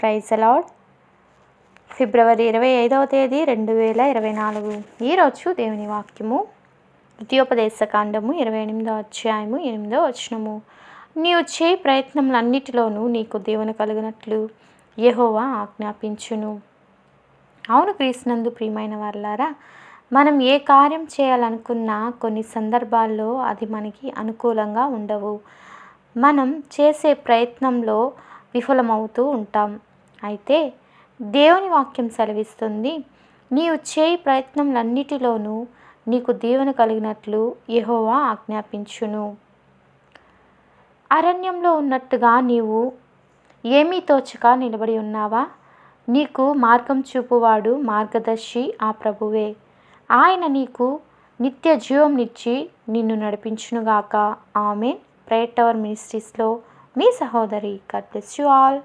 Praise అలాడ్ ఫిబ్రవరి ఇరవై ఐదవ తేదీ రెండు వేల ఇరవై నాలుగు. ఈరోజు దేవుని వాక్యము ద్వితీయోపదేశ కాండము ఇరవై ఎనిమిదో అధ్యాయము ఎనిమిదో వచనము. నీవు చేయి ప్రయత్నములన్నిటిలోనూ నీకు దేవుని కలిగినట్లు యహోవా ఆజ్ఞాపించును. అవును క్రీస్తునందు ప్రియమైన వారులారా మనం ఏ కార్యం చేయాలనుకున్నా కొన్ని సందర్భాల్లో అది మనకి అనుకూలంగా ఉండవు. మనం చేసే ప్రయత్నంలో విఫలమవుతూ ఉంటాం. అయితే దేవుని వాక్యం సెలవిస్తుంది నీవు చేయి ప్రయత్నంలన్నిటిలోనూ నీకు దీవెన కలిగినట్లు యహోవా ఆజ్ఞాపించును. అరణ్యంలో ఉన్నట్టుగా నీవు ఏమీ తోచక నిలబడి ఉన్నావా? నీకు మార్గం చూపువాడు మార్గదర్శి ఆ ప్రభువే. ఆయన నీకు నిత్య జీవంనిచ్చి నిన్ను నడిపించునుగాక ఆమె ప్రేయర్ టవర్ మినిస్ట్రీస్లో మీ సహోదరి. God bless you all.